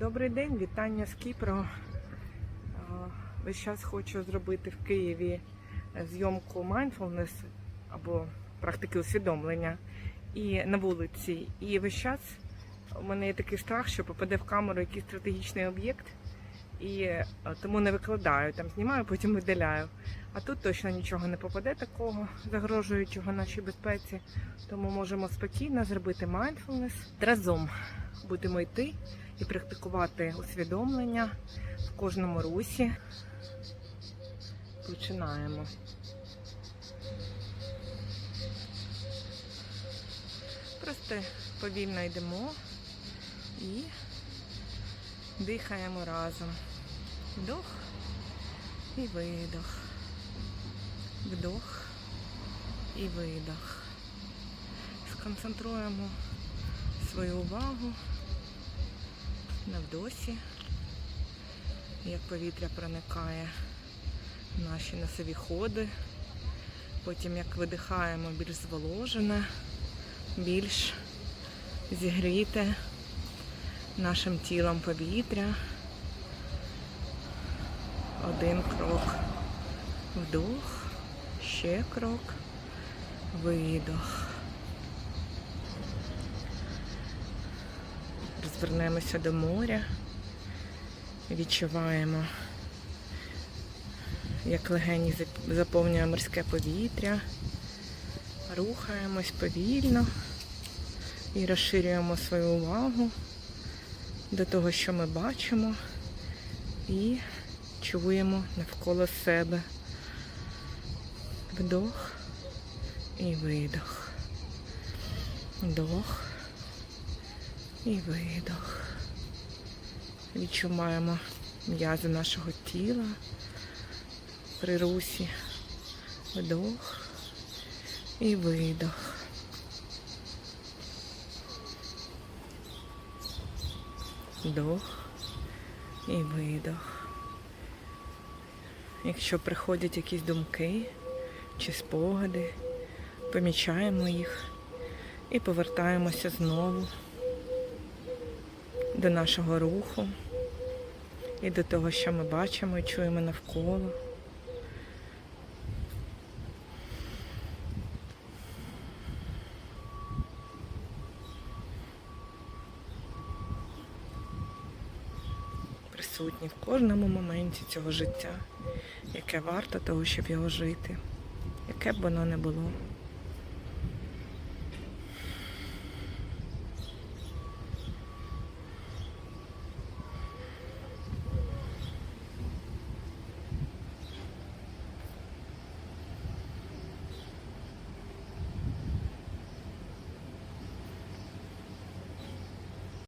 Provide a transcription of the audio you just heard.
Добрий день, вітання з Кіпру. Весь час хочу зробити в Києві зйомку mindfulness або практики усвідомлення і на вулиці. І весь час у мене є такий страх, що попаде в камеру якийсь стратегічний об'єкт, і е, тому не викладаю. Там знімаю, потім видаляю. А тут точно нічого не попаде такого, загрожуючого нашій безпеці. Тому можемо спокійно зробити mindfulness. Разом будемо йти і практикувати усвідомлення в кожному русі. Починаємо. Просто повільно йдемо і дихаємо разом. Вдох і видох. Вдох і видох. Сконцентруємо свою увагу на вдосі, як повітря проникає в наші носові ходи. Потім як видихаємо більш зволожене, більш зігріте нашим тілом повітря. Один крок. Вдох, ще крок, видох. Розвернемося до моря, відчуваємо, як легені заповнює морське повітря, рухаємось повільно і розширюємо свою увагу до того, що ми бачимо, і чуємо навколо себе. Вдох і видох. Вдох і видох. Відчуваємо м'язи нашого тіла при русі. Вдох і видох. Вдох і видох. Якщо приходять якісь думки чи спогади, помічаємо їх і повертаємося знову до нашого руху і до того, що ми бачимо і чуємо навколо. Присутні в кожному моменті цього життя, яке варто того, щоб його жити, яке б воно не було.